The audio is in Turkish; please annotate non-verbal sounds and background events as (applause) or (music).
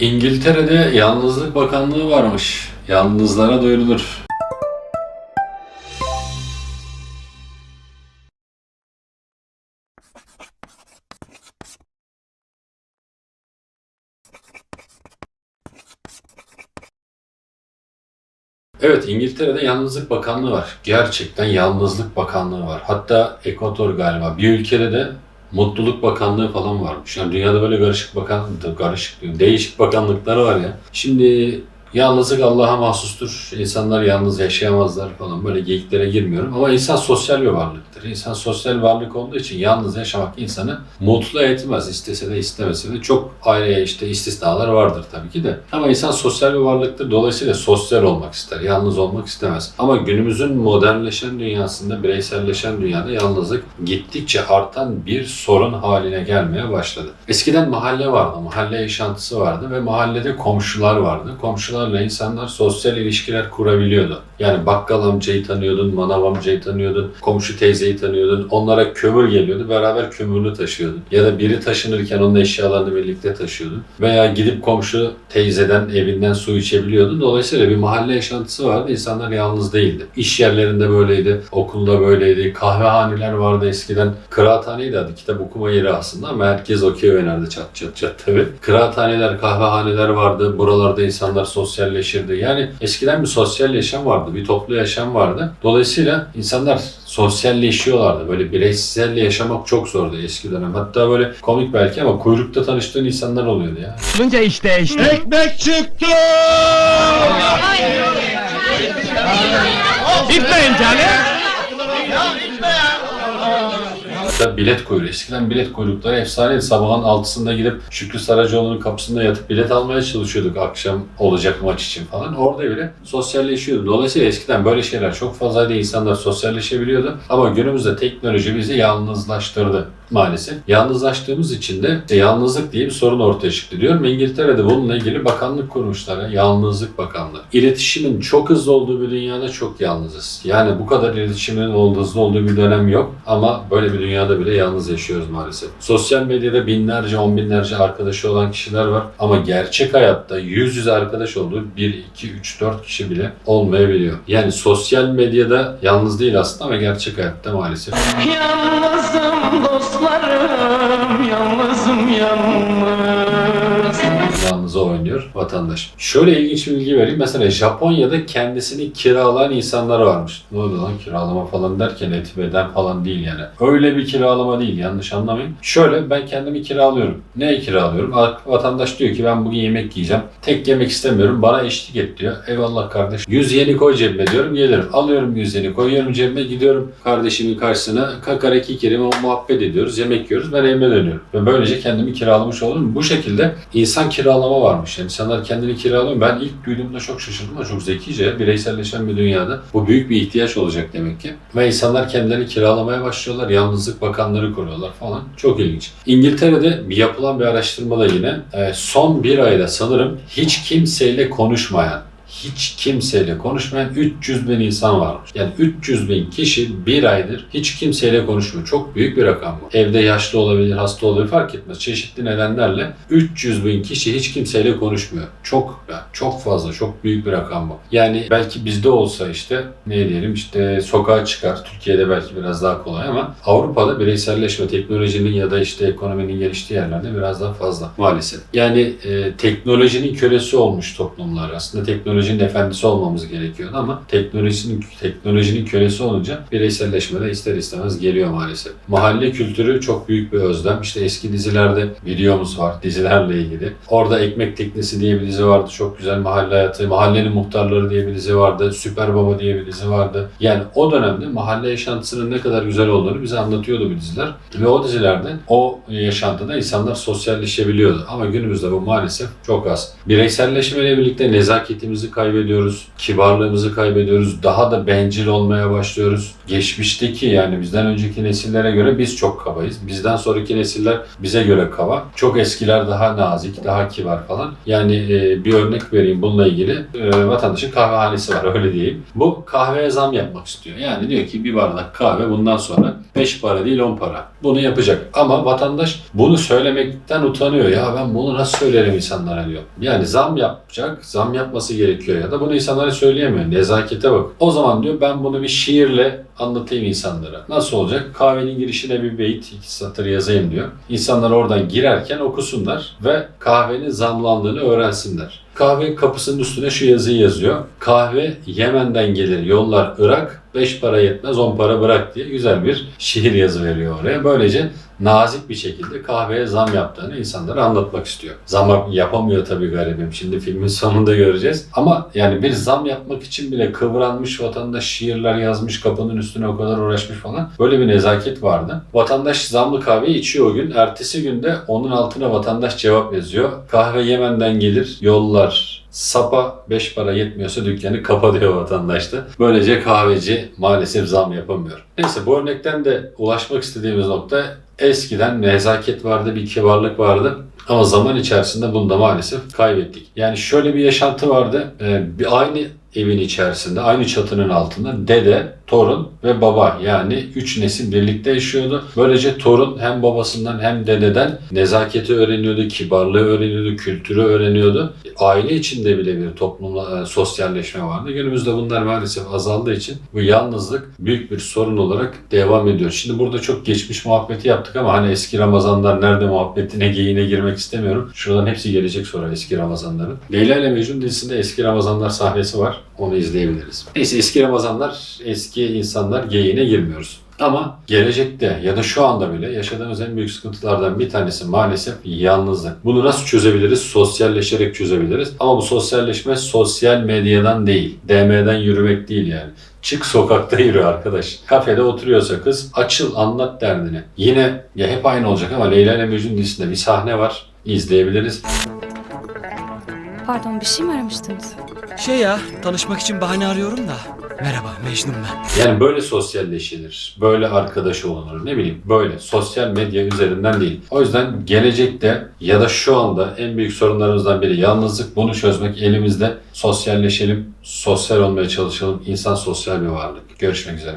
İngiltere'de Yalnızlık Bakanlığı varmış. Yalnızlara duyurulur. Evet, İngiltere'de Yalnızlık Bakanlığı var. Gerçekten Yalnızlık Bakanlığı var. Hatta Ekvator galiba. Bir ülkede de Mutluluk Bakanlığı falan varmış. Yani dünyada böyle karışık bakan, karışık değişik bakanlıklar var ya. Şimdi yalnızlık Allah'a mahsustur. İnsanlar yalnız yaşayamazlar falan. Böyle geyiklere girmiyorum. Ama insan sosyal bir varlıktır. İnsan sosyal varlık olduğu için yalnız yaşamak insanı mutlu etmez. İstese de istemese de çok ayrı işte istisnalar vardır tabii ki de. Ama insan sosyal bir varlıktır. Dolayısıyla sosyal olmak ister. Yalnız olmak istemez. Ama günümüzün modernleşen dünyasında, bireyselleşen dünyada yalnızlık gittikçe artan bir sorun haline gelmeye başladı. Eskiden mahalle vardı, mahalle yaşantısı vardı ve mahallede komşular vardı. Komşularla insanlar sosyal ilişkiler kurabiliyordu. Yani bakkal amcayı tanıyordun, manav amcayı tanıyordun, komşu teyzeyi tanıyordun. Onlara kömür geliyordu, beraber kömürünü taşıyordun. Ya da biri taşınırken onun eşyalarını birlikte taşıyordun. Veya gidip komşu teyzeden, evinden su içebiliyordun. Dolayısıyla bir mahalle yaşantısı vardı. İnsanlar yalnız değildi. İş yerlerinde böyleydi, okulda böyleydi. Kahvehaneler vardı eskiden. Kıraathaneydi adı. Kitap okuma yeri aslında ama herkes okey oynardı çat çat çat tabii. Kıraathaneler, kahvehaneler vardı. Buralarda insanlar sosyalleşirdi. Yani eskiden bir sosyal yaşam vardı. Bir toplu yaşam vardı. Dolayısıyla insanlar sosyalleşiyorlardı. Böyle bireysel yaşamak çok zordu eski dönem. Hatta böyle komik belki ama kuyrukta tanıştığın insanlar oluyordu ya. Olunca işte işte. Ekmek çıktı! İtmeyin canım. Hatta bilet kuyruğu. Eskiden bilet kuyrukları efsaneydi. Sabahın altısında gidip Şükrü Saracoğlu'nun kapısında yatıp bilet almaya çalışıyorduk akşam olacak maç için falan. Orada bile sosyalleşiyorduk. Dolayısıyla eskiden böyle şeyler çok fazlaydı. İnsanlar sosyalleşebiliyordu. Ama günümüzde teknoloji bizi yalnızlaştırdı maalesef. Yalnızlaştığımız için de işte yalnızlık diye bir sorun ortaya çıktı diyorum. İngiltere'de bununla ilgili bakanlık kurmuşlar. ya, Yalnızlık Bakanlığı. İletişimin çok hızlı olduğu bir dünyada çok yalnızız. Yani bu kadar iletişimin hızlı olduğu bir dönem yok. Ama böyle bir dünyada bile yalnız yaşıyoruz maalesef. Sosyal medyada binlerce, on binlerce arkadaşı olan kişiler var. Ama gerçek hayatta yüz yüze arkadaş olduğu 1, 2, 3, 4 kişi bile olmayabiliyor. Yani sosyal medyada yalnız değil aslında ama gerçek hayatta maalesef. Yalnızım dostlarım, yalnızım yalnız. yalnız oynuyor vatandaş. Şöyle ilginç bir bilgi vereyim. Mesela Japonya'da kendisini kiralayan insanlar varmış. Ne oldu lan kiralama falan derken eti beden falan değil yani. Öyle bir kiralama değil yanlış anlamayın. Şöyle ben kendimi kiralıyorum. Neye kiralıyorum? Vatandaş diyor ki ben bugün yemek yiyeceğim. Tek yemek istemiyorum. Bana eşlik et diyor. Eyvallah kardeş. 100 yeni koy cebime diyorum. Gelirim. Alıyorum 100 yeni koyuyorum cebime. Gidiyorum kardeşimin karşısına. Kakara kikirime o muhabbet ediyoruz. Yemek yiyoruz. Ben evime dönüyorum. Ve böylece kendimi kiralamış olurum. Bu şekilde insan kiralama varmış. Yani insanlar kendini kiralıyor. Ben ilk duyduğumda çok şaşırdım da çok zekice. Bireyselleşen bir dünyada bu büyük bir ihtiyaç olacak demek ki. Ve insanlar kendilerini kiralamaya başlıyorlar. Yalnızlık bakanları kuruyorlar falan. Çok ilginç. İngiltere'de bir yapılan bir araştırmada yine e, son bir ayda sanırım hiç kimseyle konuşmayan hiç kimseyle konuşmayan 300 bin insan varmış. Yani 300 bin kişi bir aydır hiç kimseyle konuşmuyor. Çok büyük bir rakam bu. Evde yaşlı olabilir, hasta olabilir fark etmez. Çeşitli nedenlerle 300 bin kişi hiç kimseyle konuşmuyor. Çok çok fazla, çok büyük bir rakam bu. Yani belki bizde olsa işte ne diyelim işte sokağa çıkar. Türkiye'de belki biraz daha kolay ama Avrupa'da bireyselleşme, teknolojinin ya da işte ekonominin geliştiği yerlerde biraz daha fazla maalesef. Yani e, teknolojinin kölesi olmuş toplumlar. Aslında teknolojinin efendisi olmamız gerekiyordu ama teknolojinin teknolojinin kölesi olunca bireyselleşme de ister istemez geliyor maalesef. Mahalle kültürü çok büyük bir özlem. İşte eski dizilerde videomuz var dizilerle ilgili. Orada Ekmek Teknesi diye bir dizi vardı. Çok güzel mahalle hayatı. Mahallenin Muhtarları diye bir dizi vardı. Süper Baba diye bir dizi vardı. Yani o dönemde mahalle yaşantısının ne kadar güzel olduğunu bize anlatıyordu bu diziler. Ve o dizilerde o yaşantıda insanlar sosyalleşebiliyordu. Ama günümüzde bu maalesef çok az. Bireyselleşmeyle birlikte nezaketimizi kaybediyoruz. Kibarlığımızı kaybediyoruz. Daha da bencil olmaya başlıyoruz. Geçmişteki yani bizden önceki nesillere göre biz çok kabayız. Bizden sonraki nesiller bize göre kaba. Çok eskiler daha nazik, daha kibar falan. Yani e, bir örnek vereyim bununla ilgili. E, vatandaşın kahvehanesi var (laughs) öyle diyeyim. Bu kahveye zam yapmak istiyor. Yani diyor ki bir bardak kahve bundan sonra 5 para değil 10 para. Bunu yapacak. Ama vatandaş bunu söylemekten utanıyor. Ya ben bunu nasıl söylerim insanlara diyor. Yani zam yapacak, zam yapması gerekiyor ya da bunu insanlara söyleyemiyor. Nezakete bak. O zaman diyor ben bunu bir şiirle anlatayım insanlara. Nasıl olacak? Kahvenin girişine bir beyit, iki satır yazayım diyor. İnsanlar oradan girerken okusunlar ve kahvenin zamlandığını öğrensinler. Kahve kapısının üstüne şu yazıyı yazıyor. Kahve Yemen'den gelir, yollar Irak, 5 para yetmez 10 para bırak diye güzel bir şiir yazı veriyor oraya. Böylece nazik bir şekilde kahveye zam yaptığını insanlara anlatmak istiyor. Zam yapamıyor tabii garibim. Şimdi filmin sonunda göreceğiz. Ama yani bir zam yapmak için bile kıvranmış vatandaş şiirler yazmış kapının üstüne o kadar uğraşmış falan. Böyle bir nezaket vardı. Vatandaş zamlı kahve içiyor o gün. Ertesi günde onun altına vatandaş cevap yazıyor. Kahve Yemen'den gelir yollar Sapa 5 para yetmiyorsa dükkanı kapa diyor vatandaş da. Böylece kahveci maalesef zam yapamıyor. Neyse bu örnekten de ulaşmak istediğimiz nokta eskiden nezaket vardı, bir kibarlık vardı. Ama zaman içerisinde bunu da maalesef kaybettik. Yani şöyle bir yaşantı vardı. Ee, bir aynı evin içerisinde, aynı çatının altında dede, torun ve baba yani üç nesil birlikte yaşıyordu. Böylece torun hem babasından hem dededen nezaketi öğreniyordu, kibarlığı öğreniyordu, kültürü öğreniyordu. Aile içinde bile bir toplumla e, sosyalleşme vardı. Günümüzde bunlar maalesef azaldığı için bu yalnızlık büyük bir sorun olarak devam ediyor. Şimdi burada çok geçmiş muhabbeti yaptık ama hani eski Ramazanlar nerede muhabbetine geyiğine girmek istemiyorum. Şuradan hepsi gelecek sonra eski Ramazanların. Leyla ile Mecnun dizisinde eski Ramazanlar sahnesi var. Onu izleyebiliriz. Neyse eski Ramazanlar, eski insanlar geyiğine girmiyoruz. Ama gelecekte ya da şu anda bile yaşadığımız en büyük sıkıntılardan bir tanesi maalesef yalnızlık. Bunu nasıl çözebiliriz? Sosyalleşerek çözebiliriz. Ama bu sosyalleşme sosyal medyadan değil, DM'den yürümek değil yani. Çık sokakta yürü arkadaş. Kafede oturuyorsa kız açıl anlat derdini. Yine ya hep aynı olacak ama Leyla ile Mecnun dizisinde bir sahne var. İzleyebiliriz. Pardon bir şey mi aramıştınız? Şey ya, tanışmak için bahane arıyorum da. Merhaba, Mecnun ben. Yani böyle sosyalleşilir, böyle arkadaş olunur, ne bileyim böyle sosyal medya üzerinden değil. O yüzden gelecekte ya da şu anda en büyük sorunlarımızdan biri yalnızlık. Bunu çözmek elimizde. Sosyalleşelim, sosyal olmaya çalışalım. İnsan sosyal bir varlık. Görüşmek üzere.